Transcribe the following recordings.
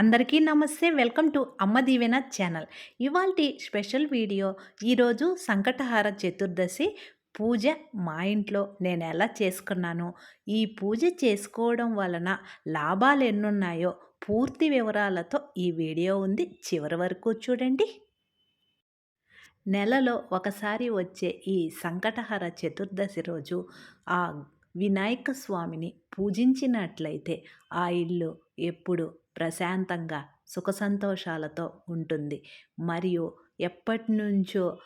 అందరికీ నమస్తే. Welcome to Amma Deevena channel. ఇవాల్టి స్పెషల్ వీడియో ఈరోజు సంకటహార చతుర్దశి పూజ మా ఇంట్లో నేను ఎలా చేసుకున్నాను? ఈ పూజ చేసుకోవడం వలన లాభాలు ఎన్నున్నాయో పూర్తి వివరాలతో ఈ వీడియో ఉంది. చివరి వరకు చూడండి. నెలలో ఒకసారి వచ్చే ఈ సంకటహర చతుర్దశి రోజు ఆ వినాయక స్వామిని పూజించినట్లయితే ఆ ఇల్లు ఎప్పుడు ప్రశాంతంగా సుఖసంతోషాలతో ఉంటుంది. మరియు ఎప్పటి నుంచో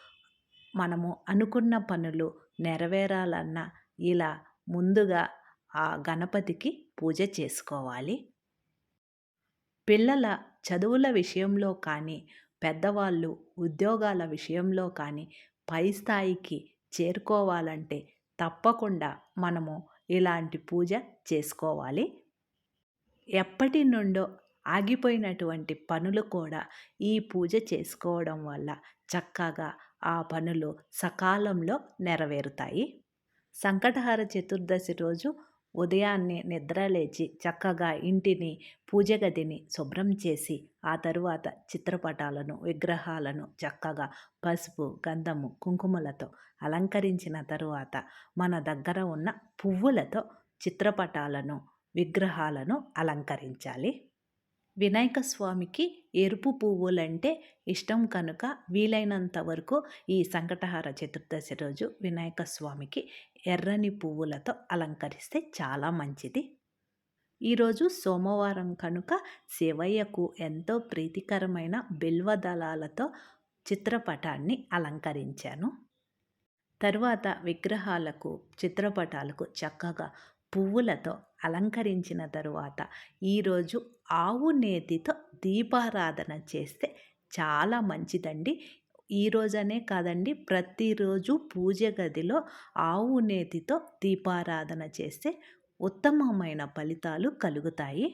మనము అనుకున్న పనులు నెరవేరాలన్నా ఇలా ముందుగా ఆ గణపతికి పూజ చేసుకోవాలి. పిల్లల చదువుల విషయంలో కానీ పెద్దవాళ్ళు ఉద్యోగాల విషయంలో కానీ పై స్థాయికి చేరుకోవాలంటే తప్పకుండా మనము ఇలాంటి పూజ చేసుకోవాలి. ఎప్పటి నుండో ఆగిపోయినటువంటి పనులు కూడా ఈ పూజ చేసుకోవడం వల్ల చక్కగా ఆ పనులు సకాలంలో నెరవేరుతాయి. సంకటహార చతుర్దశి రోజు ఉదయాన్నే నిద్ర లేచి చక్కగా ఇంటిని పూజ గదిని శుభ్రం చేసి ఆ తరువాత చిత్రపటాలను విగ్రహాలను చక్కగా పసుపు గంధము కుంకుమలతో అలంకరించిన తరువాత మన దగ్గర ఉన్న పువ్వులతో చిత్రపటాలను విగ్రహాలను అలంకరించాలి. వినాయక స్వామికి ఎరుపు పువ్వులంటే ఇష్టం కనుక వీలైనంత వరకు ఈ సంకటహార చతుర్దశి రోజు వినాయక స్వామికి ఎర్రని పువ్వులతో అలంకరిస్తే చాలా మంచిది. ఈరోజు సోమవారం కనుక శివయ్యకు ఎంతో ప్రీతికరమైన బిల్వదళాలతో చిత్రపటాన్ని అలంకరించాను. తరువాత విగ్రహాలకు చిత్రపటాలకు చక్కగా పువ్వులతో అలంకరించిన తరువాత ఈరోజు ఆవు నేతితో దీపారాధన చేస్తే చాలా మంచిదండి. ఈరోజనే కాదండి ప్రతిరోజు పూజ గదిలో ఆవు నేతితో దీపారాధన చేస్తే ఉత్తమమైన ఫలితాలు కలుగుతాయి.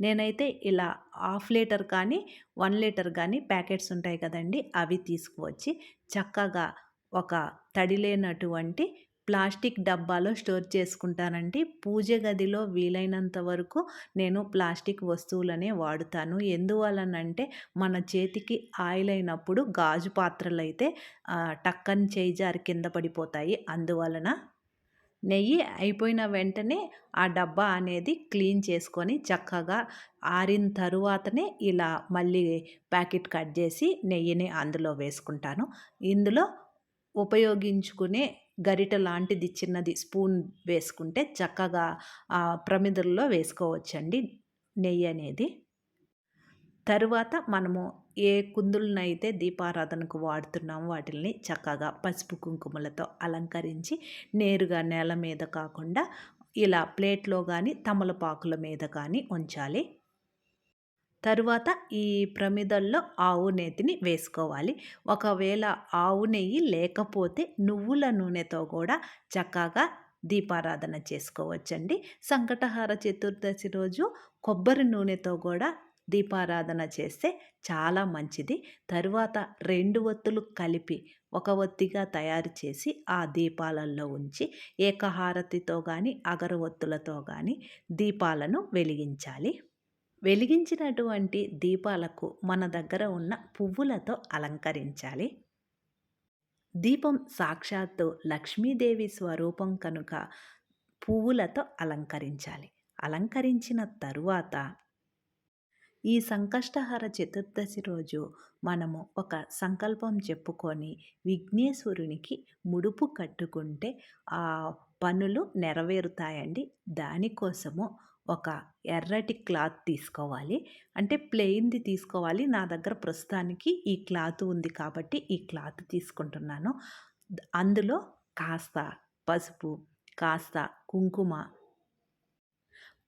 నేనైతే ఇలా హాఫ్ లీటర్ కానీ వన్ లీటర్ కానీ ప్యాకెట్స్ ఉంటాయి కదండి అవి తీసుకువచ్చి చక్కగా ఒక తడి లేనటువంటి ప్లాస్టిక్ డబ్బాలో స్టోర్ చేసుకుంటానండి. పూజ గదిలో వీలైనంత వరకు నేను ప్లాస్టిక్ వస్తువులనే వాడుతాను. ఎందువలనంటే మన చేతికి ఆయిల్ అయినప్పుడు గాజు పాత్రలు అయితే టక్కని చేయి జారి కింద పడిపోతాయి. అందువలన నెయ్యి అయిపోయిన వెంటనే ఆ డబ్బా అనేది క్లీన్ చేసుకొని చక్కగా ఆరిన తరువాతనే ఇలా మళ్ళీ ప్యాకెట్ కట్ చేసి నెయ్యిని అందులో వేసుకుంటాను. ఇందులో ఉపయోగించుకునే గరిట లాంటిది చిన్నది స్పూన్ వేసుకుంటే చక్కగా ప్రమిదల్లో వేసుకోవచ్చండి నెయ్యి అనేది. తరువాత మనము ఏ కుందులనైతే దీపారాధనకు వాడుతున్నామో వాటిని చక్కగా పసుపు కుంకుమలతో అలంకరించి నేరుగా నేల మీద కాకుండా ఇలా ప్లేట్లో కానీ తమలపాకుల మీద కానీ ఉంచాలి. తరువాత ఈ ప్రమిదల్లో ఆవు నేతిని వేసుకోవాలి. ఒకవేళ ఆవు నెయ్యి లేకపోతే నువ్వుల నూనెతో కూడా చక్కగా దీపారాధన చేసుకోవచ్చండి. సంకటహార చతుర్దశి రోజు కొబ్బరి నూనెతో కూడా దీపారాధన చేస్తే చాలా మంచిది. తరువాత రెండు ఒత్తులు కలిపి ఒక ఒత్తిగా తయారు చేసి ఆ దీపాలలో ఉంచి ఏకహారతితో కానీ అగరవత్తులతో కానీ దీపాలను వెలిగించాలి. వెలిగించినటువంటి దీపాలకు మన దగ్గర ఉన్న పువ్వులతో అలంకరించాలి. దీపం సాక్షాత్తు లక్ష్మీదేవి స్వరూపం కనుక పువ్వులతో అలంకరించాలి. అలంకరించిన తరువాత ఈ సంకష్టహర చతుర్దశి రోజు మనము ఒక సంకల్పం చెప్పుకొని విఘ్నేశ్వరునికి ముడుపు కట్టుకుంటే ఆ పనులు నెరవేరుతాయండి. దానికోసము ఒక ఎర్రటి క్లాత్ తీసుకోవాలి. అంటే ప్లెయిన్ది తీసుకోవాలి. నా దగ్గర ప్రస్తుతానికి ఈ క్లాత్ ఉంది కాబట్టి ఈ క్లాత్ తీసుకుంటున్నాను. అందులో కాస్త పసుపు కాస్త కుంకుమ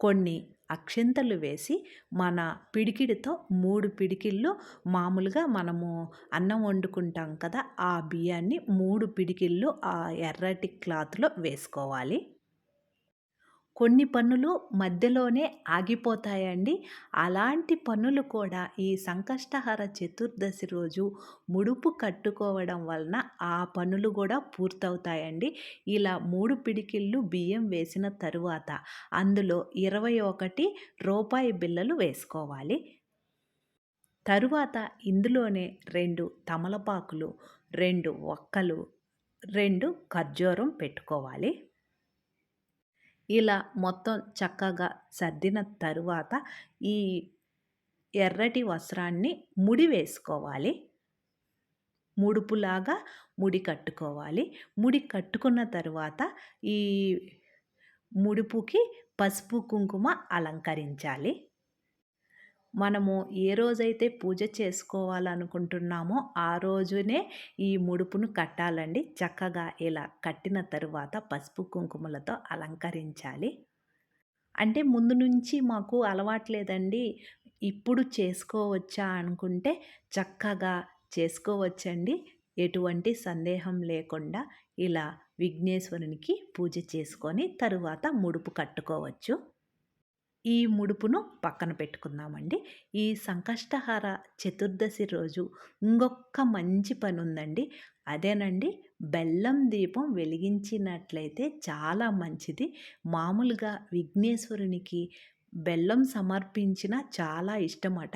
కొన్ని అక్షింతలు వేసి మన పిడికిడితో మూడు పిడికిళ్ళు మామూలుగా మనము అన్నం వండుకుంటాం కదా ఆ బియ్యాన్ని మూడు పిడికిళ్ళు ఆ ఎర్రటి క్లాత్లో వేసుకోవాలి. కొన్ని పనులు మధ్యలోనే ఆగిపోతాయండి. అలాంటి పనులు కూడా ఈ సంకష్టహర చతుర్దశి రోజు ముడుపు కట్టుకోవడం వలన ఆ పనులు కూడా పూర్తవుతాయండి. ఇలా మూడు పిడికిళ్ళు బియ్యం వేసిన తరువాత అందులో ఇరవై ఒకటి రూపాయి బిళ్ళలు వేసుకోవాలి. తరువాత ఇందులోనే రెండు తమలపాకులు రెండు ఒక్కలు రెండు ఖర్జూరం పెట్టుకోవాలి. ఇలా మొత్తం చక్కగా సర్దిన తరువాత ఈ ఎర్రటి వస్త్రాన్ని ముడి వేసుకోవాలి. ముడుపులాగా ముడి కట్టుకోవాలి. ముడి కట్టుకున్న తరువాత ఈ ముడుపుకి పసుపు కుంకుమ అలంకరించాలి. మనము ఏ రోజైతే పూజ చేసుకోవాలనుకుంటున్నామో ఆ రోజునే ఈ ముడుపును కట్టాలండి. చక్కగా ఇలా కట్టిన తరువాత పసుపు కుంకుమలతో అలంకరించాలి. అంటే ముందు నుంచి మాకు అలవాట్లేదండి ఇప్పుడు చేసుకోవచ్చా అనుకుంటే చక్కగా చేసుకోవచ్చండి. ఎటువంటి సందేహం లేకుండా ఇలా విఘ్నేశ్వరునికి పూజ చేసుకొని తరువాత ముడుపు కట్టుకోవచ్చు. ఈ ముడుపును పక్కన పెట్టుకుందామండి. ఈ సంకష్టహార చతుర్దశి రోజు ఇంకొక మంచి పని ఉందండి అదేనండి బెల్లం దీపం వెలిగించినట్లయితే చాలా మంచిది. మామూలుగా విఘ్నేశ్వరునికి బెల్లం సమర్పించిన చాలా ఇష్టమట.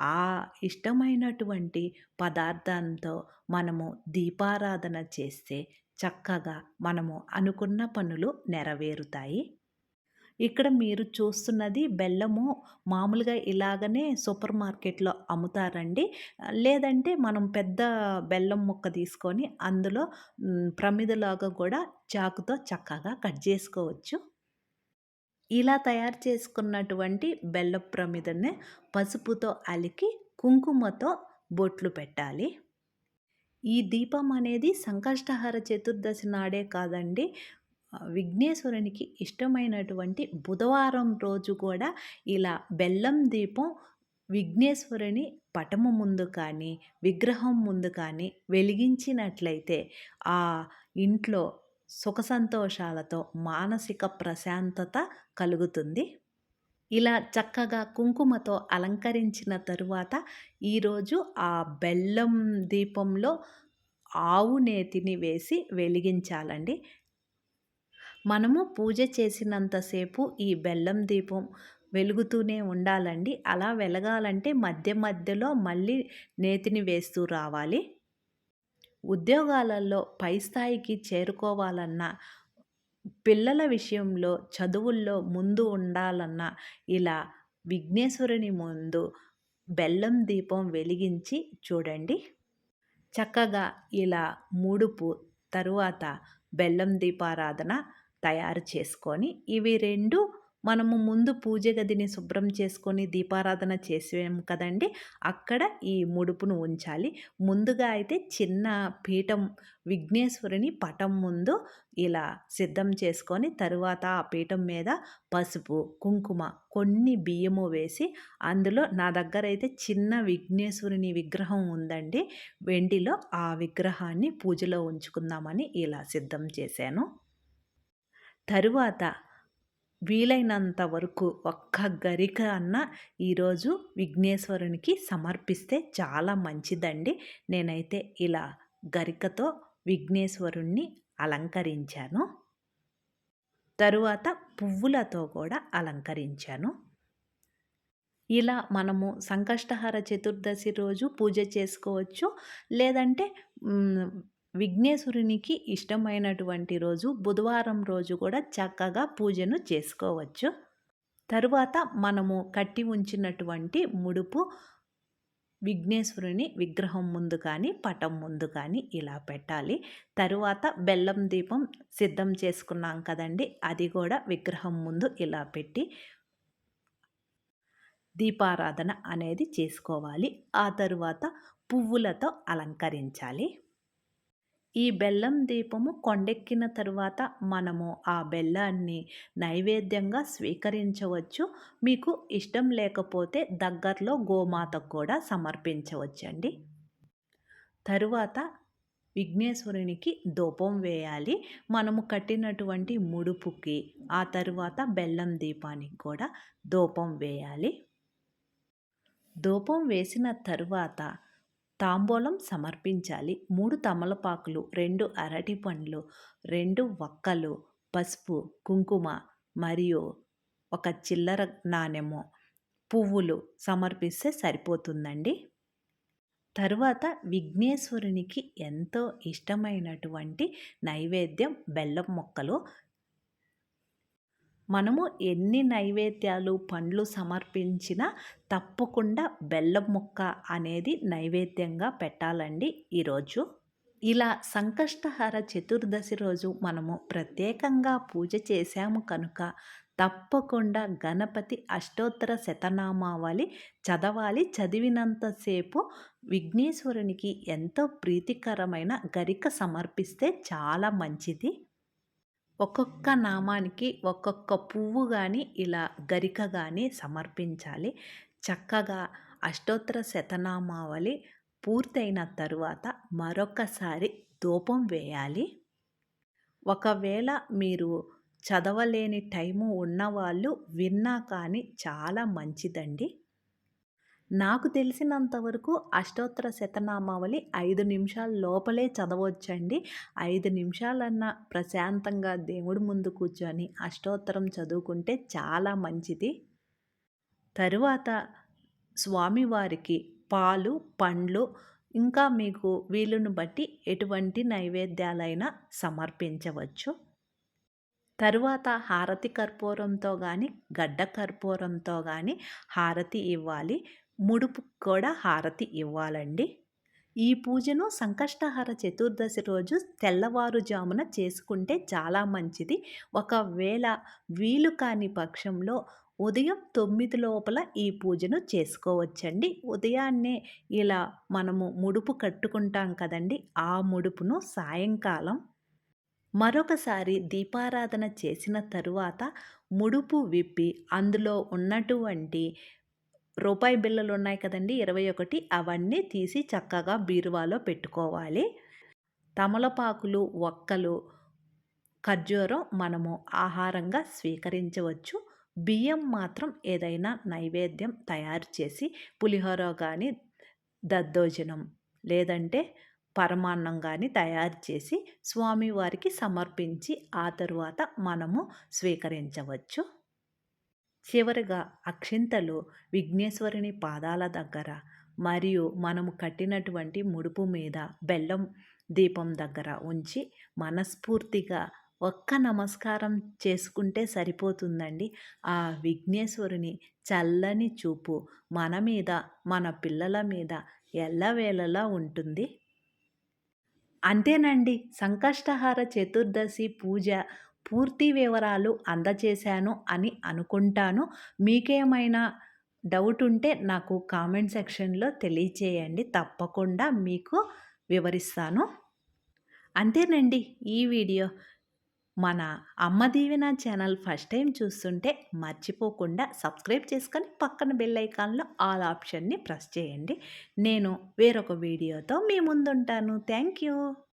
ఆ ఇష్టమైనటువంటి పదార్థంతో మనము దీపారాధన చేస్తే చక్కగా మనము అనుకున్న పనులు నెరవేరుతాయి. ఇక్కడ మీరు చూస్తున్నది బెల్లము మామూలుగా ఇలాగనే సూపర్ మార్కెట్లో అమ్ముతారండి. లేదంటే మనం పెద్ద బెల్లం ముక్క తీసుకొని అందులో ప్రమిదలాగా కూడా చాకుతో చక్కగా కట్ చేసుకోవచ్చు. ఇలా తయారు చేసుకున్నటువంటి బెల్ల ప్రమిదని పసుపుతో అలికి కుంకుమతో బొట్లు పెట్టాలి. ఈ దీపం అనేది సంకష్టహార చతుర్దశి నాడే కాదండి. విఘ్నేశ్వరునికి ఇష్టమైనటువంటి బుధవారం రోజు కూడా ఇలా బెల్లం దీపం విఘ్నేశ్వరుని పటము ముందు కానీ విగ్రహం ముందు కానీ వెలిగించినట్లయితే ఆ ఇంట్లో సుఖ సంతోషాలతో మానసిక ప్రశాంతత కలుగుతుంది. ఇలా చక్కగా కుంకుమతో అలంకరించిన తరువాత ఈరోజు ఆ బెల్లం దీపంలో ఆవు నేతిని వేసి వెలిగించాలండి. మనము పూజ చేసినంతసేపు ఈ బెల్లం దీపం వెలుగుతూనే ఉండాలండి. అలా వెలగాలంటే మధ్య మధ్యలో మళ్ళీ నేతిని వేస్తూ రావాలి. ఉద్యోగాలలో పై స్థాయికి చేరుకోవాలన్నా పిల్లల విషయంలో చదువుల్లో ముందు ఉండాలన్నా ఇలా విఘ్నేశ్వరుని ముందు బెల్లం దీపం వెలిగించి చూడండి. చక్కగా ఇలా ముడుపు తరువాత బెల్లం దీపారాధన తయారు చేసుకొని ఇవి రెండు మనము ముందు పూజ గదిని శుభ్రం చేసుకొని దీపారాధన చేసాం కదండి అక్కడ ఈ ముడుపును ఉంచాలి. ముందుగా అయితే చిన్న పీఠం విఘ్నేశ్వరుని పటం ముందు ఇలా సిద్ధం చేసుకొని తరువాత ఆ పీఠం మీద పసుపు కుంకుమ కొన్ని బియ్యము వేసి అందులో నా దగ్గర అయితే చిన్న విఘ్నేశ్వరుని విగ్రహం ఉందండి. వెండిలో ఆ విగ్రహాన్ని పూజలో ఉంచుకుందామని ఇలా సిద్ధం చేశాను. తరువాత వీలైనంత వరకు ఒక్క గరిక అన్న ఈరోజు విఘ్నేశ్వరునికి సమర్పిస్తే చాలా మంచిదండి. నేనైతే ఇలా గరికతో విఘ్నేశ్వరుణ్ణి అలంకరించాను. తరువాత పువ్వులతో కూడా అలంకరించాను. ఇలా మనము సంకష్టహార చతుర్దశి రోజు పూజ చేసుకోవచ్చు. లేదంటే విఘ్నేశ్వరునికి ఇష్టమైనటువంటి రోజు బుధవారం రోజు కూడా చక్కగా పూజను చేసుకోవచ్చు. తరువాత మనము కట్టి ఉంచినటువంటి ముడుపు విఘ్నేశ్వరుని విగ్రహం ముందు కానీ పటం ముందు కానీ ఇలా పెట్టాలి. తరువాత బెల్లం దీపం సిద్ధం చేసుకున్నాం కదండి అది కూడా విగ్రహం ముందు ఇలా పెట్టి దీపారాధన అనేది చేసుకోవాలి. ఆ తరువాత పువ్వులతో అలంకరించాలి. ఈ బెల్లం దీపము కొండెక్కిన తరువాత మనము ఆ బెల్లాన్ని నైవేద్యంగా స్వీకరించవచ్చు. మీకు ఇష్టం లేకపోతే దగ్గరలో గోమాతకు కూడా సమర్పించవచ్చండి. తరువాత విఘ్నేశ్వరునికి ధూపం వేయాలి. మనము కట్టినటువంటి ముడుపుకి ఆ తరువాత బెల్లం దీపానికి కూడా ధూపం వేయాలి. ధూపం వేసిన తరువాత తాంబూలం సమర్పించాలి. మూడు తమలపాకులు రెండు అరటి పండ్లు రెండు వక్కలు పసుపు కుంకుమ మరియు ఒక చిల్లర నాణెము పువ్వులు సమర్పిస్తే సరిపోతుందండి. తరువాత విఘ్నేశ్వరునికి ఎంతో ఇష్టమైనటువంటి నైవేద్యం బెల్లం మొక్కలు మనము ఎన్ని నైవేద్యాలు పండ్లు సమర్పించినా తప్పకుండా బెల్లం ముక్క అనేది నైవేద్యంగా పెట్టాలండి ఈరోజు. ఇలా సంకష్టహార చతుర్దశి రోజు మనము ప్రత్యేకంగా పూజ చేశాము కనుక తప్పకుండా గణపతి అష్టోత్తర శతనామావళి చదవాలి. చదివినంతసేపు విఘ్నేశ్వరునికి ఎంతో ప్రీతికరమైన గరిక సమర్పిస్తే చాలా మంచిది. ఒక్కొక్క నామానికి ఒక్కొక్క పువ్వు కానీ ఇలా గరిక కానీ సమర్పించాలి. చక్కగా అష్టోత్తర శతనామావళి పూర్తయిన తరువాత మరొకసారి ధూపం వేయాలి. ఒకవేళ మీరు చదవలేని టైము ఉన్నవాళ్ళు విన్నా కానీ చాలా మంచిదండి. నాకు తెలిసినంత వరకు అష్టోత్తర శతనామావళి ఐదు నిమిషాల లోపలే చదవచ్చండి. ఐదు నిమిషాలన్నా ప్రశాంతంగా దేవుడి ముందు కూర్చొని అష్టోత్తరం చదువుకుంటే చాలా మంచిది. తరువాత స్వామివారికి పాలు పండ్లు ఇంకా మీకు వీలును బట్టి ఎటువంటి నైవేద్యాలైనా సమర్పించవచ్చు. తరువాత హారతి కర్పూరంతో కానీ గడ్డ కర్పూరంతో కానీ హారతి ఇవ్వాలి. ముడుపు కూడా హారతి ఇవ్వాలండి. ఈ పూజను సంకష్టహార చతుర్దశి రోజు తెల్లవారుజామున చేసుకుంటే చాలా మంచిది. ఒకవేళ వీలు కాని పక్షంలో ఉదయం తొమ్మిది లోపల ఈ పూజను చేసుకోవచ్చండి. ఉదయాన్నే ఇలా మనము ముడుపు కట్టుకుంటాం కదండి ఆ ముడుపును సాయంకాలం మరొకసారి దీపారాధన చేసిన తరువాత ముడుపు విప్పి అందులో ఉన్నటువంటి రూపాయి బిళ్ళలు ఉన్నాయి కదండి ఇరవై ఒకటి. అవన్నీ తీసి చక్కగా బీరువాలో పెట్టుకోవాలి. తమలపాకులు ఒక్కలు ఖర్జూరం మనము ఆహారంగా స్వీకరించవచ్చు. బియ్యం మాత్రం ఏదైనా నైవేద్యం తయారు చేసి పులిహోర కానీ దద్దోజనం లేదంటే పరమాన్నం కానీ తయారు చేసి స్వామివారికి సమర్పించి ఆ తరువాత మనము స్వీకరించవచ్చు. చివరిగా అక్షింతలు విఘ్నేశ్వరుని పాదాల దగ్గర మరియు మనము కట్టినటువంటి ముడుపు మీద బెల్లం దీపం దగ్గర ఉంచి మనస్ఫూర్తిగా ఒక్క నమస్కారం చేసుకుంటే సరిపోతుందండి. ఆ విఘ్నేశ్వరుని చల్లని చూపు మన మీద మన పిల్లల మీద ఎల్లవేళలా ఉంటుంది. అంతేనండి. సంకష్టహార చతుర్దశి పూజ పూర్తి వివరాలు అందజేశాను అని అనుకుంటాను. మీకేమైనా డౌట్ ఉంటే నాకు కామెంట్ సెక్షన్లో తెలియచేయండి. తప్పకుండా మీకు వివరిస్తాను. అంతేనండి ఈ వీడియో. మన అమ్మ దీవెన ఛానల్ ఫస్ట్ టైం చూస్తుంటే మర్చిపోకుండా సబ్స్క్రైబ్ చేసుకొని పక్కన బెల్ ఐకాన్లో ఆల్ ఆప్షన్ని ప్రెస్ చేయండి. నేను వేరొక వీడియోతో మీ ముందుంటాను. Thank you.